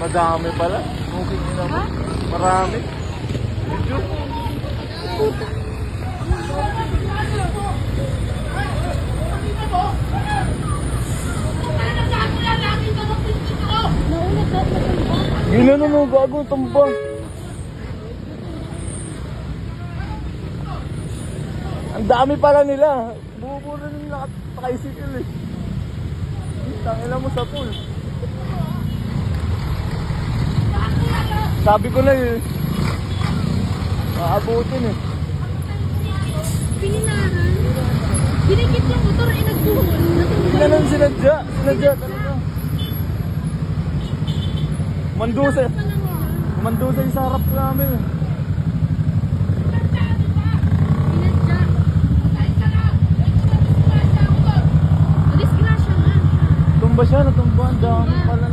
Madami pala. Okay naman. Marami. Medyo. Naunat na ito. Ginano mo, gago, tumba. Ang dami pala nila. Bubo rin yung nakaisikil eh. Tangina mo sa pool. Sabi ko na eh. Maabutin eh. Pininahan. Binikit yung motor ay nagbuhol. Ginanong sinadya. Sinadya talaga. Mandusa. Mandusa yung sarap namin eh. Tumba siya, natumba. Ang dami pala.